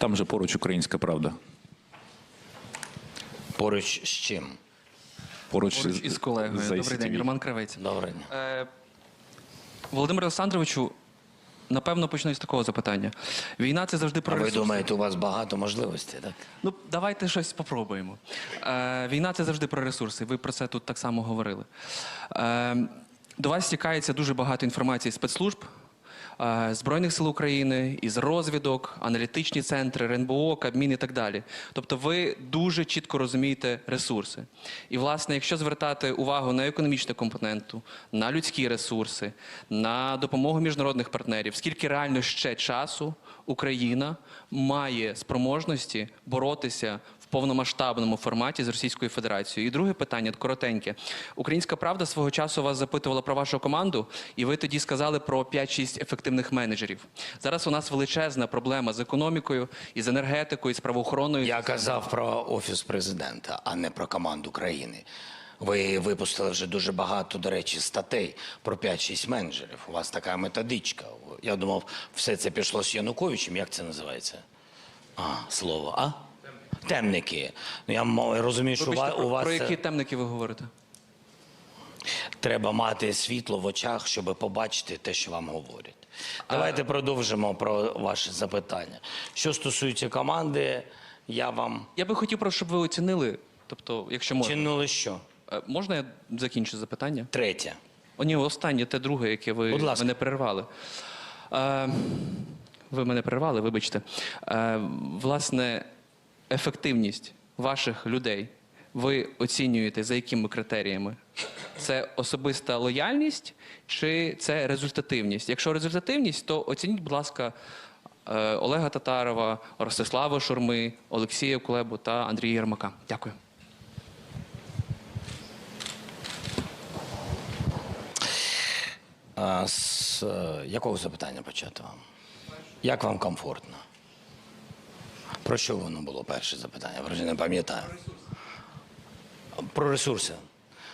Там же поруч українська правда. Поруч з чим? Поруч, Поруч із колегою. з Добрий день, Роман Кравець. Добре. Е, Володимир Олександровичу, напевно, почну із такого запитання. Війна це завжди А про ви ресурси. думаєте, у вас багато можливостей, так? Ну, давайте щось спробуємо. Е, війна це завжди про ресурси. Ви про це тут так само говорили. Е, до вас стікається дуже багато інформації з спецслужб. Е, Збройних сил України, із розвідок, аналітичні центри, РНБО, Кабмін і так далі. Тобто ви дуже чітко розумієте ресурси. І, власне, якщо звертати увагу на економічну компоненту, на людські ресурси, на допомогу міжнародних партнерів, скільки реально ще часу Україна має спроможності боротися повномасштабному форматі з Російською Федерацією. І друге питання коротеньке. Українська правда свого часу вас запитувала про вашу команду, і ви тоді сказали про 5-6 ефективних менеджерів. Зараз у нас величезна проблема з економікою, і з енергетикою, і з правоохороною. Я казав про офіс президента, а не про команду країни. Ви випустили вже дуже багато, до речі, статей про 5-6 менеджерів. У вас така методичка. Я думав, все це пішло з Януковичем. Як це називається? А, слово, а? Темники. Ну, я м- розумію, що у Вибачте, про, вас про це- які темники ви говорите? треба мати світло в очах, щоб побачити те, що вам говорять. Давайте продовжимо про ваше запитання. Що стосується команди, я вам Я би хотів, просто, щоб ви оцінили. Тобто, якщо можна, чинили що? Е, можна я закінчу запитання? Третє. О, ні, останнє, те друге, яке ви Будь ласка. мене перервали. Е, ви мене перервали, вибачте. Е, власне, ефективність ваших людей ви оцінюєте за якими критеріями? Це особиста лояльність чи це результативність? Якщо результативність, то оцініть, будь ласка, е, Олега Татарова, Ростислава Шурми, Олексія Кулебу та Андрія Єрмака. Дякую. А з е, якого запитання почати вам? Як вам комфортно? Про що воно було перше запитання? Я вже не пам'ятаю. Про ресурси.